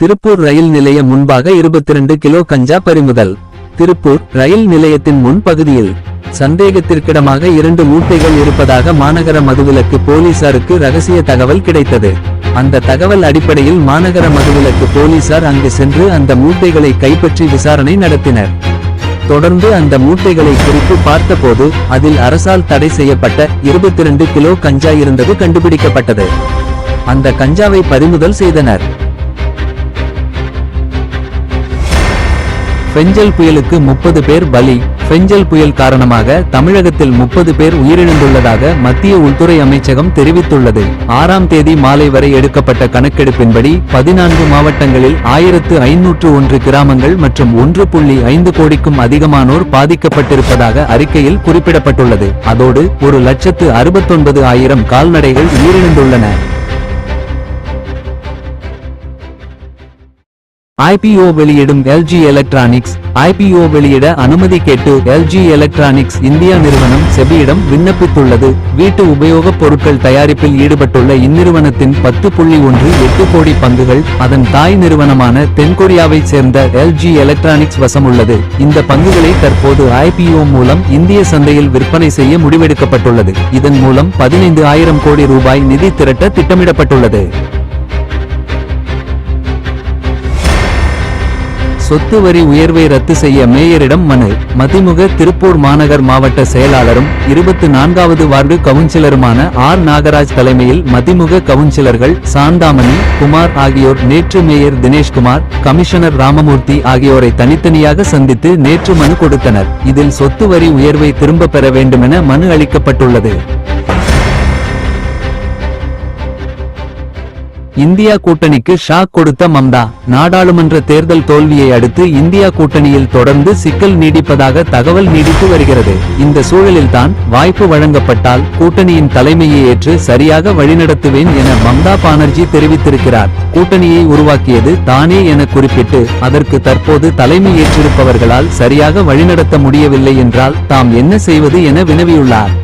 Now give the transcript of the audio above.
திருப்பூர் ரயில் நிலைய முன்பாக 22 கிலோ கஞ்சா பறிமுதல். திருப்பூர் ரயில் நிலையத்தின் முன் பகுதியில் சந்தேகத்திற்கிடமாக இரண்டு மூட்டைகள் இருப்பதாக மாநகர மதுவிலக்கு போலீசாருக்கு ரகசிய தகவல் கிடைத்தது. அந்த தகவல் அடிப்படையில் மாநகர மதுவிலக்கு போலீசார் அங்கு சென்று அந்த மூட்டைகளை கைப்பற்றி விசாரணை நடத்தினர். தொடர்ந்து அந்த மூட்டைகளை குறித்து பார்த்தபோது அதில் அரசால் தடை செய்யப்பட்ட 22 கிலோ கஞ்சா இருந்தது கண்டுபிடிக்கப்பட்டது. அந்த கஞ்சாவை பறிமுதல் செய்தனர். பெஞ்சல் புயலுக்கு முப்பது பேர் பலி. பெஞ்சல் புயல் காரணமாக தமிழகத்தில் முப்பது பேர் உயிரிழந்துள்ளதாக மத்திய உள்துறை அமைச்சகம் தெரிவித்துள்ளது. ஆறாம் தேதி மாலை வரை எடுக்கப்பட்ட கணக்கெடுப்பின்படி பதினான்கு மாவட்டங்களில் ஆயிரத்து ஐநூற்று ஒன்று கிராமங்கள் மற்றும் ஒன்று புள்ளி ஐந்து கோடிக்கும் அதிகமானோர் பாதிக்கப்பட்டிருப்பதாக அறிக்கையில் குறிப்பிடப்பட்டுள்ளது. அதோடு ஒரு லட்சத்து அறுபத்தொன்பது ஆயிரம் கால்நடைகள் உயிரிழந்துள்ளன. ஐபிஓ வெளியிடும் எல்ஜி எலக்ட்ரானிக்ஸ் ஐபிஓ வெளியிட அனுமதி கேட்டு எல்ஜி எலக்ட்ரானிக்ஸ் இந்தியா நிறுவனம் செபியிடம் விண்ணப்பித்துள்ளது. வீட்டு உபயோகப் பொருட்கள் தயாரிப்பில் ஈடுபட்டுள்ள இந்நிறுவனத்தின் பத்து புள்ளி ஒன்று எட்டு கோடி பங்குகள் அதன் தாய் நிறுவனமான தென்கொரியாவைச் சேர்ந்த எல்ஜி எலக்ட்ரானிக்ஸ் வசம் உள்ளது இந்த பங்குகளை தற்போது ஐபிஓ மூலம் இந்திய சந்தையில் விற்பனை செய்ய முடிவெடுக்கப்பட்டுள்ளது. இதன் மூலம் பதினைந்து ஆயிரம் கோடி ரூபாய் நிதி திரட்ட திட்டமிடப்பட்டுள்ளது. சொத்து வரி உயர்வை ரத்து செய்ய மேயரிடம் மனு. மதிமுக திருப்பூர் மாநகர் மாவட்ட செயலாளரும் இருபத்து நான்காவது வார்டு கவுன்சிலருமான ஆர். நாகராஜ் தலைமையில் மதிமுக கவுன்சிலர்கள் சாந்தாமணி குமார் ஆகியோர் நேற்று மேயர் தினேஷ்குமார் கமிஷனர் ராமமூர்த்தி ஆகியோரை தனித்தனியாக சந்தித்து நேற்று மனு கொடுத்தனர். இதில் சொத்து வரி உயர்வை திரும்ப பெற வேண்டுமென மனு அளிக்கப்பட்டுள்ளது. இந்தியா கூட்டணிக்கு ஷாக் கொடுத்த மம்தா. நாடாளுமன்ற தேர்தல் தோல்வியை அடுத்து இந்தியா கூட்டணியில் தொடர்ந்து சிக்கல் நீடிப்பதாக தகவல் நீடித்து வருகிறது. இந்த சூழலில்தான் வாய்ப்பு வழங்கப்பட்டால் கூட்டணியின் தலைமையை ஏற்று சரியாக வழிநடத்துவேன் என மம்தா பானர்ஜி தெரிவித்திருக்கிறார். கூட்டணியை உருவாக்கியது தானே என குறிப்பிட்டு அதற்கு தற்போது தலைமை ஏற்றிருப்பவர்களால் சரியாக வழிநடத்த முடியவில்லை என்றால் தாம் என்ன செய்வது என வினவியுள்ளார்.